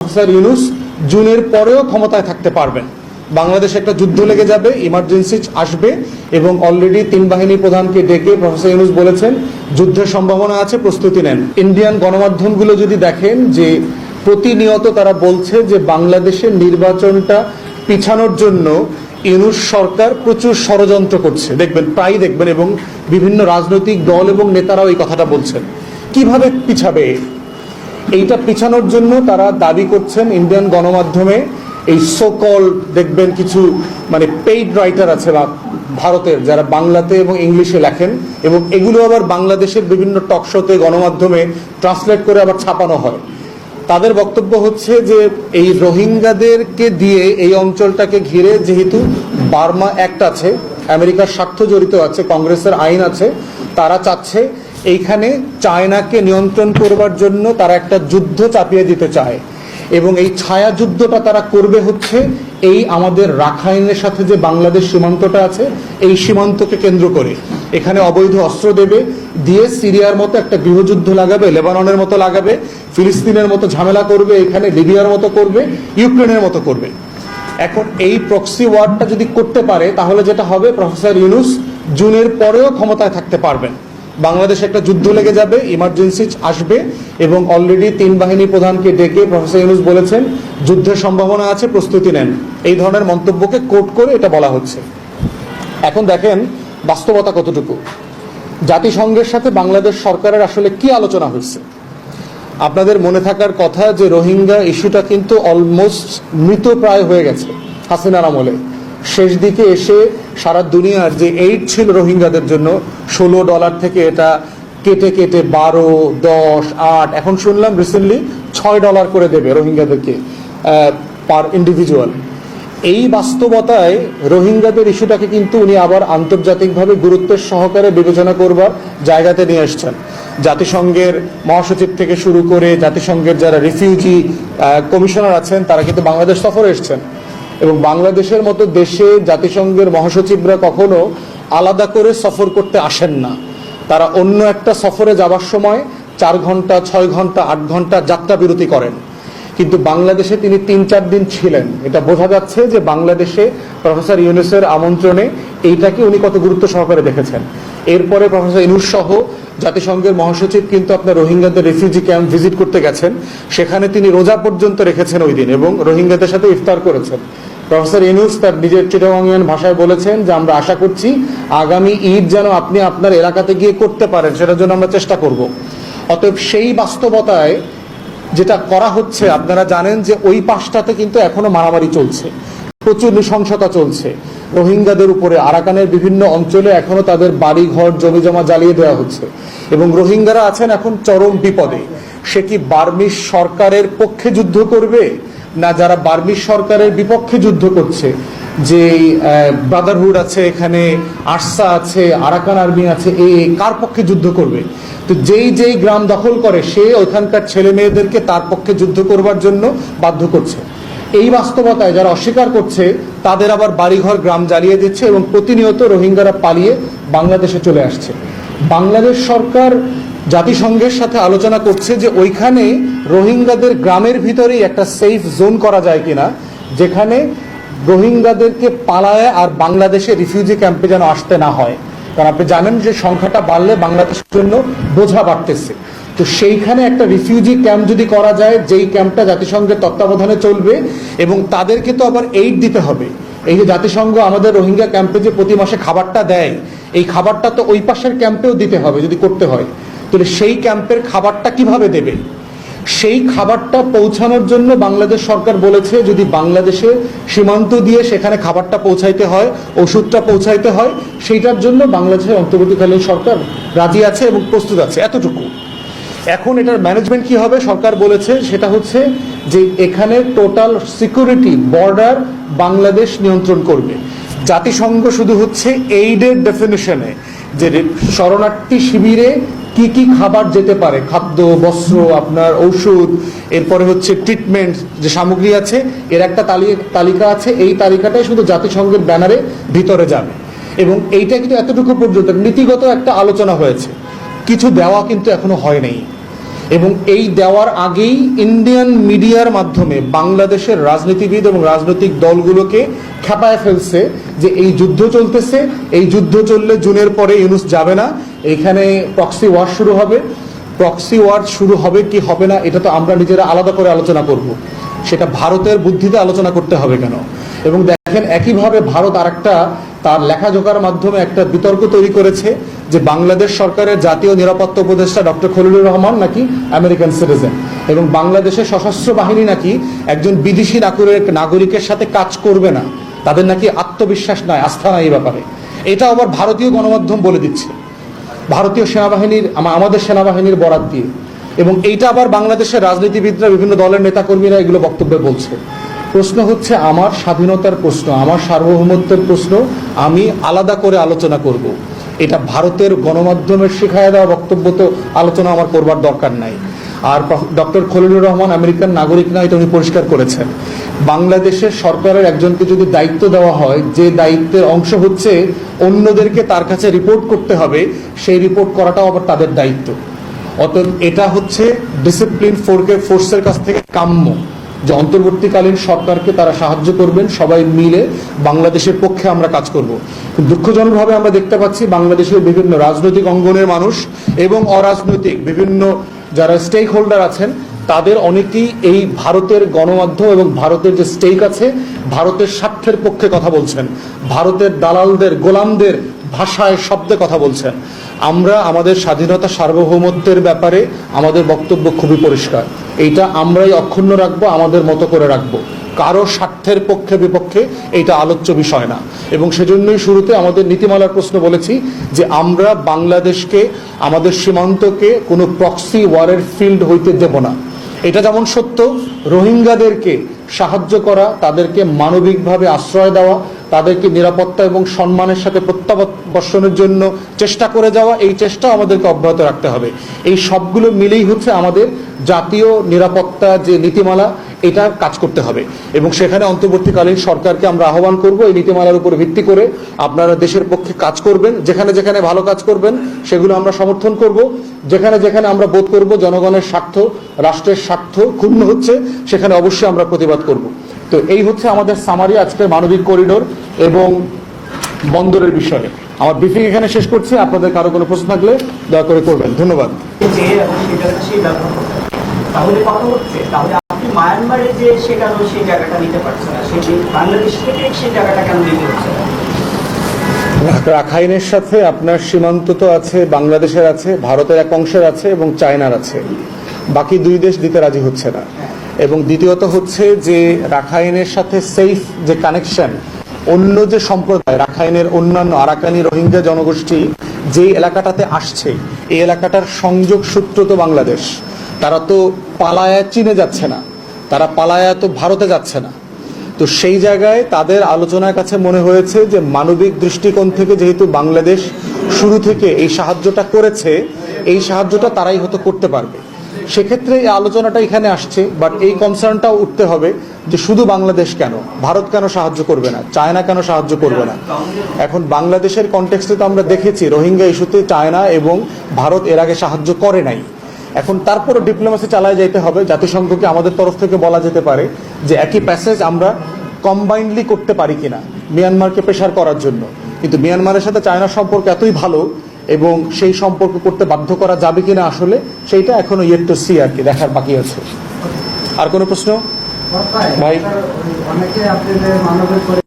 Professor Yunus জুনের পরেও ক্ষমতায় থাকতে পারবেন। বাংলাদেশে একটা যুদ্ধ লেগে যাবে ইমার্জেন্সি আসবে এবং অলরেডি তিন বাহিনী প্রধানকে ডেকে প্রফেসর ইউনুস বলেছেন, যুদ্ধের সম্ভাবনা আছে, প্রস্তুতি নেন। ইন্ডিয়ান গণমাধ্যমগুলো যদি দেখেন যে প্রতিনিয়ত তারা বলছে যে বাংলাদেশের নির্বাচনটা পিছানোর জন্য ইউনুস সরকার প্রচুর ষড়যন্ত্র করছে। দেখবেন প্রায় দেখবেন এবং বিভিন্ন রাজনৈতিক দল এবং নেতারাও এই কথাটা বলছেন। কীভাবে পিছাবে এইটা পিছানোর জন্য তারা দাবি করছেন ইন্ডিয়ান গণমাধ্যমে এই সোকল দেখবেন কিছু মানে পেইড রাইটার আছে বা ভারতের, যারা বাংলাতে এবং ইংলিশে লেখেন, এবং এগুলো আবার বাংলাদেশের বিভিন্ন টকশোতে গণমাধ্যমে ট্রান্সলেট করে আবার ছাপানো হয়। তাদের বক্তব্য হচ্ছে যে এই রোহিঙ্গাদেরকে দিয়ে এই অঞ্চলটাকে ঘিরে যেহেতু বার্মা অ্যাক্ট আছে, আমেরিকার স্বার্থ জড়িত আছে, কংগ্রেসের আইন আছে, তারা চাচ্ছে এইখানে চায়নাকে নিয়ন্ত্রণ করবার জন্য তারা একটা যুদ্ধ চাপিয়ে দিতে চায়। এবং এই ছায়া যুদ্ধটা তারা করবে হচ্ছে এই আমাদের রাখাইনের সাথে যে বাংলাদেশ সীমান্তটা আছে, এই সীমান্তকে কেন্দ্র করে। এখানে অবৈধ অস্ত্র দেবে, দিয়ে সিরিয়ার মতো একটা গৃহযুদ্ধ লাগাবে, লেবাননের মতো লাগাবে, ফিলিস্তিনের মতো ঝামেলা করবে, এখানে লিবিয়ার মতো করবে, ইউক্রেনের মতো করবে। এখন এই প্রক্সি ওয়ারটা যদি করতে পারে, তাহলে যেটা হবে, প্রফেসর ইউনুস, জুনের পরেও ক্ষমতায় থাকতে পারবেন। বাংলাদেশে একটা যুদ্ধ লেগে যাবে ইমার্জেন্সি আসবে, এবং অলরেডি তিন বাহিনী প্রধানকে ডেকে প্রফেসর ইউনুস বলেছেন, যুদ্ধের সম্ভাবনা আছে, প্রস্তুতি নেন। এই ধরনের মন্তব্যকে কোট করে এটা বলা হচ্ছে। এখন দেখেন বাস্তবতা কতটুকু। জাতিসংঘের সাথে বাংলাদেশ সরকারের আসলে কি আলোচনা হয়েছে? আপনাদের মনে থাকার কথা যে রোহিঙ্গা ইস্যুটা কিন্তু অলমোস্ট মৃতপ্রায় হয়ে গেছে, হাসিনার আমলে। শেষ দিকে এসে সারা দুনিয়ার যে এইড ছিল রোহিঙ্গাদের জন্য, ষোলো ডলার থেকে এটা কেটে কেটে বারো, দশ, আট, এখন শুনলাম রিসেন্টলি ছয় ডলার করে দেবে রোহিঙ্গাদেরকে পার ইন্ডিভিজুয়াল এই বাস্তবতায় রোহিঙ্গাদের ইস্যুটাকে কিন্তু উনি আবার আন্তর্জাতিকভাবে গুরুত্বের সহকারে বিবেচনা করবার জায়গাতে নিয়ে এসছেন। জাতিসংঘের মহাসচিব থেকে শুরু করে জাতিসংঘের যারা রিফিউজি কমিশনার আছেন, তারা কিন্তু বাংলাদেশ সফরে এসছেন। এবং বাংলাদেশের মতো দেশে জাতিসংঘের মহাসচিবরা কখনো আলাদা করে সফর করতে আসেন না। তারা অন্য একটা সফরে যাবার সময় চার ঘণ্টা, ছয় ঘণ্টা, আট ঘণ্টা যাত্রা বিরতি করেন। কিন্তু বাংলাদেশে তিনি তিন, চার দিন ছিলেন। এটা বোঝা যাচ্ছে যে বাংলাদেশে প্রফেসর ইউনুসের আমন্ত্রণে এইটাকে উনি কত গুরুত্ব সহকারে দেখেছেন। এরপরে প্রফেসর ইউনুস সহ জাতিসংঘের মহাসচিব কিন্তু আপনার রোহিঙ্গাদের রেফিউজি ক্যাম্প ভিজিট করতে গেছেন। সেখানে তিনি রোজা পর্যন্ত রেখেছেন ওই দিন এবং রোহিঙ্গাদের সাথে ইফতার করেছেন। প্রফেসর ইউনুস তার নিজের চিটাগাঙ্গিয়ান ভাষায় বলেছেন যে, আমরা আশা করছি আগামী ঈদ যেন আপনি আপনার এলাকাতে গিয়ে করতে পারেন, সেটার জন্য আমরা চেষ্টা করব। অতএব সেই বাস্তবতায় যেটা করা হচ্ছে, আপনারা জানেন যে ওই পাশটাতে কিন্তু এখনও মারামারি চলছে। প্রচুর নৃশংসতা চলছে। রোহিঙ্গাদের উপরে, আরাকানের বিভিন্ন অঞ্চলে এখনও তাদের বাড়ি ঘর জমি জমা জ্বালিয়ে দেওয়া হচ্ছে। এবং রোহিঙ্গারা আছেন এখন চরম বিপদে। সে কি বার্মিস সরকারের পক্ষে যুদ্ধ করবে? না, যারা বার্মিস সরকারের বিপক্ষে যুদ্ধ করছে, যে ব্রাদারহুড আছে এখানে, আরসা আছে, আরাকান আর্মি আছে, এ কার পক্ষে যুদ্ধ করবে? তো যেই যেই গ্রাম দখল করে, সে ওইখানকার ছেলে মেয়েদেরকে তার পক্ষে যুদ্ধ করবার জন্য বাধ্য করছে। এই বাস্তবতায় যারা অস্বীকার করছে, তাদের আবার বাড়িঘর গ্রাম জ্বালিয়ে দিচ্ছে এবং প্রতিনিয়ত রোহিঙ্গারা পালিয়ে বাংলাদেশে চলে আসছে। বাংলাদেশ সরকার জাতিসংঘের সাথে আলোচনা করছে যে ওইখানে রোহিঙ্গাদের গ্রামের ভিতরেই একটা সেফ জোন করা যায় কিনা, যেখানে রোহিঙ্গাদেরকে পালায় আর বাংলাদেশে রিফিউজি ক্যাম্পে যেন আসতে না হয়। কারণ আপনি জানেন যে সংখ্যাটা বাড়লে বাংলাদেশের জন্য বোঝা বাড়তেছে। তো সেইখানে একটা রিফিউজি ক্যাম্প যদি করা যায়, যেই ক্যাম্পটা জাতিসংঘের তত্ত্বাবধানে চলবে এবং তাদেরকে তো আবার এইড দিতে হবে। এই যে জাতিসংঘ আমাদের রোহিঙ্গা ক্যাম্পে যে প্রতি মাসে খাবারটা দেয়, এই খাবারটা তো ওই পাশের ক্যাম্পেও দিতে হবে যদি করতে হয়। তাহলে সেই ক্যাম্পের খাবারটা কীভাবে দেবে? সেই খাবারটা পৌঁছানোর জন্য বাংলাদেশ সরকার বলেছে, যদি বাংলাদেশে সীমান্ত দিয়ে সেখানে খাবারটা পৌঁছাইতে হয়, ওষুধটা পৌঁছাইতে হয়, সেইটার জন্য বাংলাদেশের অন্তর্বর্তীকালীন সরকার রাজি আছে এবং প্রস্তুত আছে, এতটুকু। এখন এটার ম্যানেজমেন্ট কি হবে? সরকার বলেছে, সেটা হচ্ছে যে এখানে টোটাল সিকিউরিটি বর্ডার বাংলাদেশ নিয়ন্ত্রণ করবে। জাতিসংঘ শুধু হচ্ছে এইডের ডেফিনেশনে যে শরণার্থী শিবিরে কি কি খাবার যেতে পারে? খাদ্য, বস্ত্র, আপনার ঔষধ, এরপরে হচ্ছে ট্রিটমেন্ট যে সামগ্রী আছে, এর একটা তালি- তালিকা আছে, এই তালিকাটাই শুধু জাতিসংঘের ব্যানারে ভিতরে যাবে। এবং এইটা কিন্তু এতটুকু পর্যন্ত নীতিগত একটা আলোচনা হয়েছে। কিছু দেওয়া কিন্তু এখনও হয় নাই। এবং এই দেওয়ার আগেই ইন্ডিয়ান মিডিয়ার মাধ্যমে বাংলাদেশের রাজনীতিবিদ এবং রাজনৈতিক দলগুলোকে খেপায় ফেলছে যে এই যুদ্ধ চলতেছে। এই যুদ্ধ চললে জুনের পরে ইউনুস যাবে না। এখানে প্রক্সি ওয়ার শুরু হবে। প্রক্সি ওয়ার শুরু হবে কি হবে না, এটা তো আমরা নিজেরা আলাদা করে আলোচনা করব। সেটা ভারতের বুদ্ধিতে আলোচনা করতে হবে কেন? এবং দেখেন একইভাবে ভারত আরেকটা তার লেখাজোকার মাধ্যমে একটা বিতর্ক তৈরি করেছে যে বাংলাদেশ সরকারের জাতীয় নিরাপত্তা উপদেষ্টা ডক্টর খলিলুর রহমান নাকি আমেরিকান সিটিজেন। এবং বাংলাদেশের সশস্ত্র বাহিনী নাকি একজন বিদেশি নাগরিক নাগরিকের সাথে কাজ করবে না। তাদের নাকি আত্মবিশ্বাস নাই, আস্থা নাই এই ব্যাপারে। এটা আবার ভারতীয় গণমাধ্যম বলে দিচ্ছে। ভারতীয় সেনাবাহিনীর আমাদের সেনাবাহিনীর বরাত দিয়ে। এবং এইটা আবার বাংলাদেশের রাজনীতিবিদরা, বিভিন্ন দলের নেতাকর্মীরা এগুলো বক্তব্যে বলছে। প্রশ্ন হচ্ছে আমার স্বাধীনতার প্রশ্ন, আমার সার্বভৌমত্বের প্রশ্ন, আমি আলাদা করে আলোচনা করব। এটা ভারতের গণমাধ্যমের শিখায় দেওয়া বক্তব্য তো আলোচনা আমার করবার দরকার নাই। আর ডক্টর খলিলুর রহমান আমেরিকান নাগরিক না, এটা উনি পরিষ্কার করেছেন। বাংলাদেশের সরকারের একজনকে যদি দায়িত্ব দেওয়া হয়, যে দায়িত্বের অংশ হচ্ছে অন্যদেরকে তার কাছে রিপোর্ট করতে হবে, সেই রিপোর্ট করাটাও আবার তাদের দায়িত্ব। অতএব এটা হচ্ছে ডিসিপ্লিন ফোরকে ফোর্সের কাছ থেকে কাম্য। যে অন্তর্বর্তীকালীন সরকারকে তারা সাহায্য করবেন, সবাই মিলে বাংলাদেশের পক্ষে আমরা কাজ করব। দুঃখজনকভাবে আমরা দেখতে পাচ্ছি বাংলাদেশের বিভিন্ন রাজনৈতিক অঙ্গনের মানুষ এবং অরাজনৈতিক বিভিন্ন যারা স্টেক হোল্ডার আছেন, তাদের অনেকেই এই ভারতের গণমাধ্যম এবং ভারতের যে স্টেক আছে, ভারতের স্বার্থের পক্ষে কথা বলছেন। ভারতের দালালদের, গোলামদের ভাষায় শব্দে কথা বলছেন আমরা আমাদের স্বাধীনতা সার্বভৌমত্বের ব্যাপারে আমাদের বক্তব্য খুবই পরিষ্কার। এইটা আমরাই অক্ষুণ্ণ রাখব, আমাদের মতো করে রাখব। কারও স্বার্থের পক্ষে বিপক্ষে এটা আলোচ্য বিষয় না। এবং সেজন্যই শুরুতে আমাদের নীতিমালার প্রশ্ন বলেছি যে আমরা বাংলাদেশকে, আমাদের সীমান্তকে কোনো প্রক্সি ওয়ারের ফিল্ড হইতে দেব না। এটা যেমন সত্য, রোহিঙ্গাদেরকে সাহায্য করা, তাদেরকে মানবিকভাবে আশ্রয় দেওয়া তাদেরকে নিরাপত্তা এবং সম্মানের সাথে প্রত্যাবর্ষণের জন্য চেষ্টা করে যাওয়া, এই চেষ্টা আমাদেরকে অব্যাহত রাখতে হবে। এই সবগুলো মিলেই হচ্ছে আমাদের জাতীয় নিরাপত্তা যে নীতিমালা, এটা কাজ করতে হবে। এবং সেখানে অন্তর্বর্তীকালীন সরকারকে আমরা আহ্বান করব, এই নীতিমালার উপর ভিত্তি করে আপনারা দেশের পক্ষে কাজ করবেন, যেখানে যেখানে ভালো কাজ করবেন, সেগুলো আমরা সমর্থন করব। যেখানে যেখানে আমরা বোধ করব জনগণের স্বার্থ, রাষ্ট্রের স্বার্থ ক্ষুণ্ণ হচ্ছে, সেখানে অবশ্যই আমরা প্রতিবাদ করব। তো এই হচ্ছে আমাদের সামারি আজকের মানবিক করিডোর এবং বন্দরের বিষয়ে আমার ব্রিফিং এখানে শেষ করছি আপনাদের কারও কোনো প্রশ্ন থাকলে দয়া করে করবেন। ধন্যবাদ। যে এবং সেটা সেই ব্যবহার করতে হবে। তাহলে কথা হচ্ছে তাহলে আপনি মায়ানমারে যে সেটা সেই জায়গাটা নিতে পারছেন না। সেই বাংলাদেশ থেকে সেই জায়গাটা কেন নিতে হচ্ছে না? রাখাইনের সাথে আপনার সীমান্ত তো আছে বাংলাদেশের আছে ভারতের এক অংশের আছে এবং চায়নার আছে। বাকি দুই দেশ দিতে রাজি হচ্ছে না। এবং দ্বিতীয়ত হচ্ছে যে রাখাইনের সাথে সেফ যে কানেকশন অন্য যে সম্প্রদায়, রাখাইনের অন্যান্য আরাকানি রোহিঙ্গা জনগোষ্ঠী যে এলাকাটাতে আসছে, এই এলাকাটার সংযোগ সূত্র তো বাংলাদেশ। তারা তো পালায়া চীনে যাচ্ছে না, তারা পালায়া তো ভারতে যাচ্ছে না। তো সেই জায়গায় তাদের আলোচনার কাছে মনে হয়েছে যে মানবিক দৃষ্টিকোণ থেকে যেহেতু বাংলাদেশ শুরু থেকে এই সাহায্যটা করেছে, এই সাহায্যটা তারাই হয়তো করতে পারবে। সেক্ষেত্রে এই আলোচনাটা এখানে আসছে বাট এই কনসার্নটাও উঠতে হবে যে শুধু বাংলাদেশ কেন? ভারত কেন সাহায্য করবে না? চায়না কেন সাহায্য করবে না? এখন বাংলাদেশের কনটেক্সটে তো আমরা দেখেছি, রোহিঙ্গা ইস্যুতে চায়না এবং ভারত এর আগে সাহায্য করে নাই। এখন তারপরে ডিপ্লোমেসি চালায় যেতে হবে, জাতিসংঘকে আমাদের তরফ থেকে বলা যেতে পারে যে একই প্যাসেজ আমরা কম্বাইন্ডলি করতে পারি কিনা মিয়ানমারকে প্রেশার করার জন্য। কিন্তু মিয়ানমারের সাথে চায়নার সম্পর্ক এতই ভালো এবং সেই সম্পর্ক করতে বাধ্য করা যাবে কিনা আসলে সেইটা এখনও ইয়ে টু সি আর কি দেখার বাকি আছে আর কোনো প্রশ্ন ভাই। অনেকে